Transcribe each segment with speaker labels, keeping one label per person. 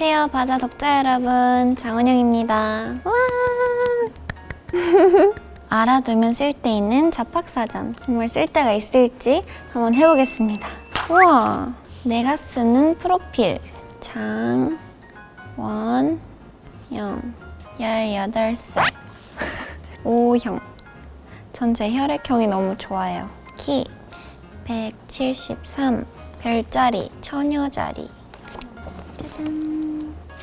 Speaker 1: 안녕하세요, 바자 독자 여러분. 장원영입니다. 와! 알아두면 쓸데 있는 잡학사전. 정말 쓸데가 있을지 한번 해보겠습니다. 우와! 내가 쓰는 프로필. 장원영. 18살. O형. 전 제 혈액형이 너무 좋아요. 키 173. 별자리, 처녀자리. 짜잔.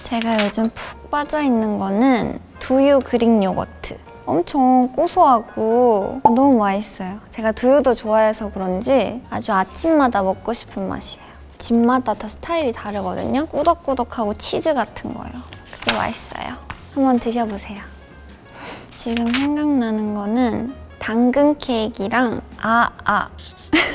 Speaker 1: 제가 요즘 푹 빠져 있는 거는 두유 그릭 요거트. 엄청 고소하고 너무 맛있어요. 제가 두유도 좋아해서 그런지 아주 아침마다 먹고 싶은 맛이에요. 집마다 다 스타일이 다르거든요. 꾸덕꾸덕하고 치즈 같은 거요. 그게 맛있어요. 한번 드셔보세요. 지금 생각나는 거는 당근 케이크랑 아아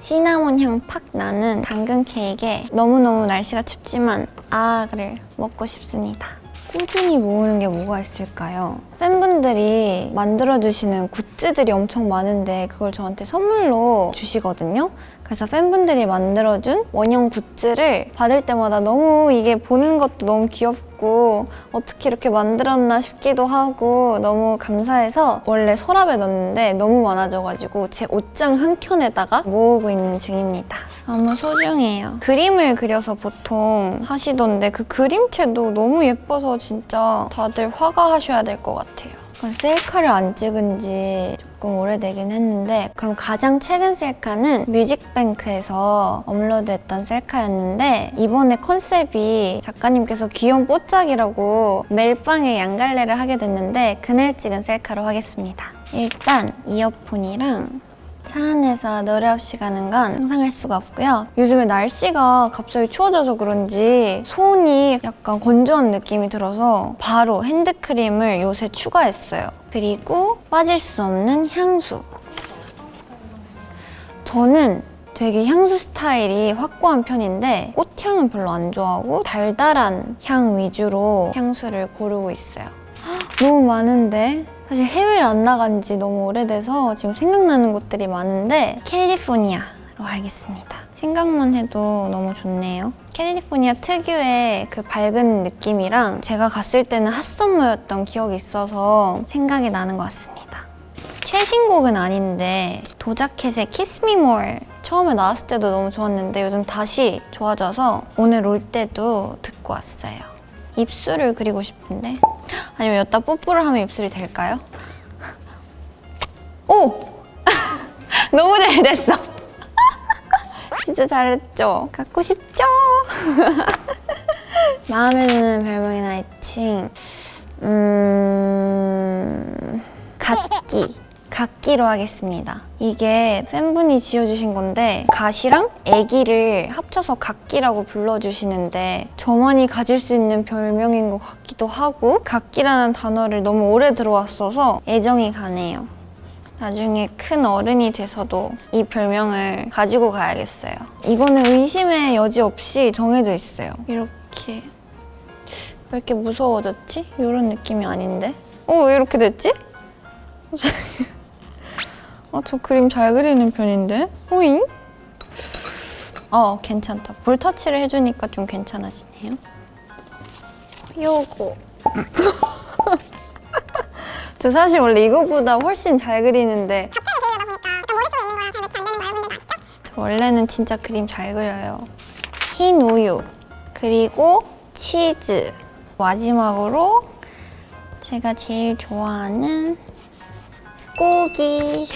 Speaker 1: 시나몬 향 팍 나는 당근 케이크에 너무너무 날씨가 춥지만 아를 먹고 싶습니다. 꾸준히 모으는 게 뭐가 있을까요? 팬분들이 만들어주시는 굿즈들이 엄청 많은데 그걸 저한테 선물로 주시거든요. 그래서 팬분들이 만들어준 원형 굿즈를 받을 때마다 너무 이게 보는 것도 너무 귀엽고 어떻게 이렇게 만들었나 싶기도 하고 너무 감사해서 원래 서랍에 넣었는데 너무 많아져가지고 제 옷장 한 켠에다가 모으고 있는 중입니다. 너무 소중해요. 그림을 그려서 보통 하시던데 그 그림체도 너무 예뻐서 진짜 다들 화가하셔야 될 것 같아요. 셀카를 안 찍은 지 조금 오래되긴 했는데 그럼 가장 최근 셀카는 뮤직뱅크에서 업로드했던 셀카였는데 이번에 컨셉이 작가님께서 귀여운 뽀짝이라고 멜빵에 양갈래를 하게 됐는데 그날 찍은 셀카로 하겠습니다. 일단 이어폰이랑 차 안에서 노래 없이 가는 건 상상할 수가 없고요. 요즘에 날씨가 갑자기 추워져서 그런지 손이 약간 건조한 느낌이 들어서 바로 핸드크림을 요새 추가했어요. 그리고 빠질 수 없는 향수. 저는 되게 향수 스타일이 확고한 편인데 꽃향은 별로 안 좋아하고 달달한 향 위주로 향수를 고르고 있어요. 헉, 너무 많은데 사실 해외를 안 나간 지 너무 오래돼서 지금 생각나는 곳들이 많은데 캘리포니아로 알겠습니다. 생각만 해도 너무 좋네요. 캘리포니아 특유의 그 밝은 느낌이랑 제가 갔을 때는 핫썸머였던 기억이 있어서 생각이 나는 것 같습니다. 최신곡은 아닌데 도자켓의 Kiss Me More 처음에 나왔을 때도 너무 좋았는데 요즘 다시 좋아져서 오늘 올 때도 듣고 왔어요. 입술을 그리고 싶은데 아니면 여기다 뽀뽀를 하면 입술이 될까요? 오! 너무 잘 됐어. 진짜 잘했죠? 갖고 싶죠? 마음에 드는 별명이나 애칭 음... 갓기 갓기로 하겠습니다. 이게 팬분이 지어주신 건데 갓이랑 애기를 합쳐서 갓기라고 불러주시는데 저만이 가질 수 있는 별명인 것 같기도 하고 갓기라는 단어를 너무 오래 들어왔어서 애정이 가네요. 나중에 큰 어른이 돼서도 이 별명을 가지고 가야겠어요. 이거는 의심의 여지 없이 정해져 있어요. 이렇게 왜 이렇게 무서워졌지? 이런 느낌이 아닌데? 어, 왜 이렇게 됐지? 아, 저 그림 잘 그리는 편인데? 오잉? 어, 괜찮다. 볼 터치를 해주니까 좀 괜찮아지네요. 요거. 저 사실 원래 이거보다 훨씬 잘 그리는데
Speaker 2: 갑자기 그리려다 보니까 약간 머릿속에 있는 거랑 잘안 되는 거 여러분들 아시죠?
Speaker 1: 저 원래는 진짜 그림 잘 그려요. 흰 우유, 그리고 치즈. 마지막으로 제가 제일 좋아하는 고기.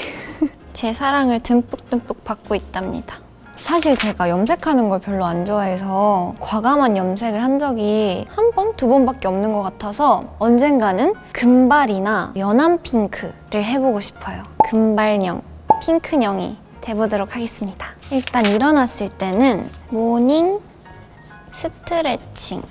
Speaker 1: 제 사랑을 듬뿍듬뿍 받고 있답니다. 사실 제가 염색하는 걸 별로 안 좋아해서 과감한 염색을 한 적이 한 번, 두 번밖에 없는 것 같아서 언젠가는 금발이나 연한 핑크를 해보고 싶어요. 금발형, 핑크형이 돼보도록 하겠습니다. 일단 일어났을 때는 모닝 스트레칭.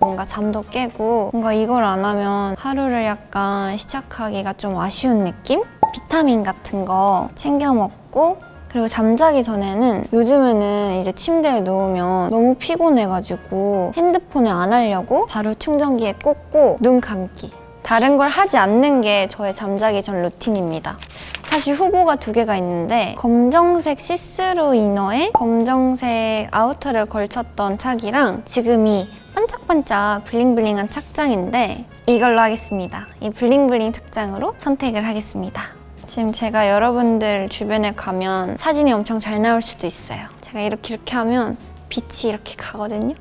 Speaker 1: 뭔가 잠도 깨고 뭔가 이걸 안 하면 하루를 약간 시작하기가 좀 아쉬운 느낌? 비타민 같은 거 챙겨 먹고 그리고 잠자기 전에는 요즘에는 이제 침대에 누우면 너무 피곤해가지고 핸드폰을 안 하려고 바로 충전기에 꽂고 눈 감기 다른 걸 하지 않는 게 저의 잠자기 전 루틴입니다. 사실 후보가 두 개가 있는데 검정색 시스루 이너에 검정색 아우터를 걸쳤던 착이랑 지금 이 반짝반짝 블링블링한 착장인데 이걸로 하겠습니다. 이 블링블링 착장으로 선택을 하겠습니다. 지금 제가 여러분들 주변에 가면 사진이 엄청 잘 나올 수도 있어요. 제가 이렇게 이렇게 하면 빛이 이렇게 가거든요.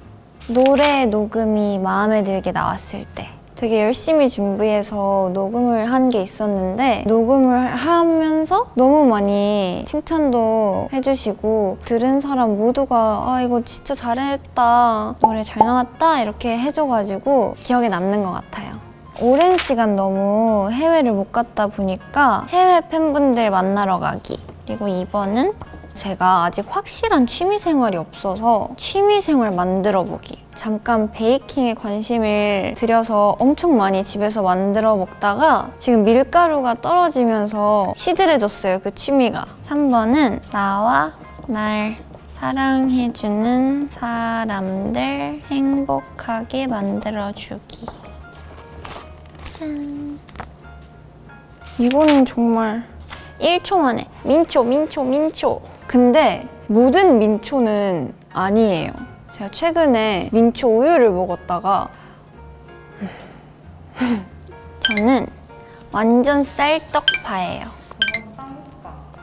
Speaker 1: 노래 녹음이 마음에 들게 나왔을 때 되게 열심히 준비해서 녹음을 한 게 있었는데 녹음을 하면서 너무 많이 칭찬도 해주시고 들은 사람 모두가 아 이거 진짜 잘했다 노래 잘 나왔다 이렇게 해줘가지고 기억에 남는 것 같아요. 오랜 시간 너무 해외를 못 갔다 보니까 해외 팬분들 만나러 가기 그리고 이번은 제가 아직 확실한 취미 생활이 없어서 취미 생활 만들어 보기. 잠깐 베이킹에 관심을 들여서 엄청 많이 집에서 만들어 먹다가 지금 밀가루가 떨어지면서 시들해졌어요, 그 취미가. 3번은 나와 날 사랑해주는 사람들 행복하게 만들어주기. 짠. 이거는 정말 1초 만에 민초, 민초, 민초. 근데 모든 민초는 아니에요. 제가 최근에 민초 우유를 먹었다가 저는 완전 쌀떡파예요.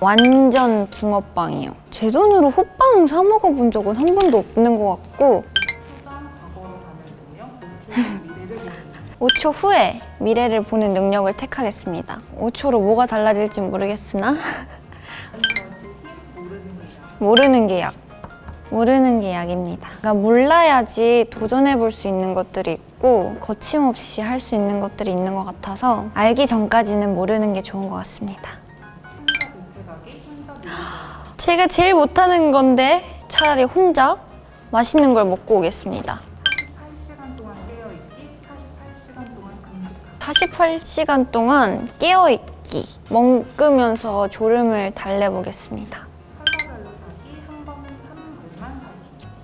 Speaker 1: 완전 붕어빵이요. 제 돈으로 호빵 사 먹어본 적은 한 번도 없는 것 같고 5초 후에 미래를 보는 능력을 택하겠습니다. 5초로 뭐가 달라질지 모르겠으나 모르는 게 약. 모르는 게 약입니다. 그러니까 몰라야지 도전해 볼 수 있는 것들이 있고 거침없이 할 수 있는 것들이 있는 것 같아서 알기 전까지는 모르는 게 좋은 것 같습니다. 제가 제일 못하는 건데 차라리 혼자 맛있는 걸 먹고 오겠습니다.
Speaker 3: 48시간 48시간 동안
Speaker 1: 깨어있기, 먹으면서 졸음을 달래보겠습니다.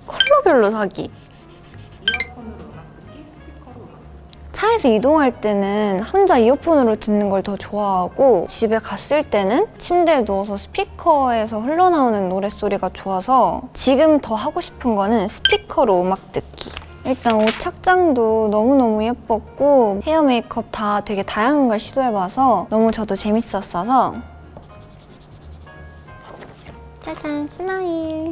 Speaker 1: 컬러별로 사기.
Speaker 3: 이어폰으로 음악 듣기, 스피커로 음악 듣기.
Speaker 1: 차에서 이동할 때는 혼자 이어폰으로 듣는 걸 더 좋아하고 집에 갔을 때는 침대에 누워서 스피커에서 흘러나오는 노랫소리가 좋아서 지금 더 하고 싶은 거는 스피커로 음악 듣기. 일단 옷 착장도 너무너무 예뻤고 헤어 메이크업 다 되게 다양한 걸 시도해봐서 너무 저도 재밌었어서 짜잔 스마일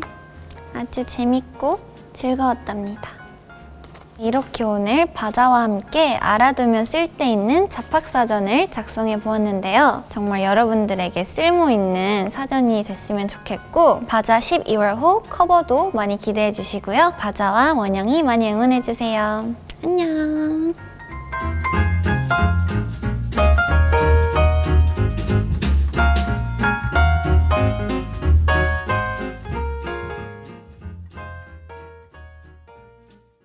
Speaker 1: 아주 재밌고 즐거웠답니다. 이렇게 오늘 바자와 함께 알아두면 쓸데 있는 잡학사전을 작성해 보았는데요. 정말 여러분들에게 쓸모 있는 사전이 됐으면 좋겠고 바자 12월 호 커버도 많이 기대해 주시고요. 바자와 원영이 많이 응원해 주세요. 안녕.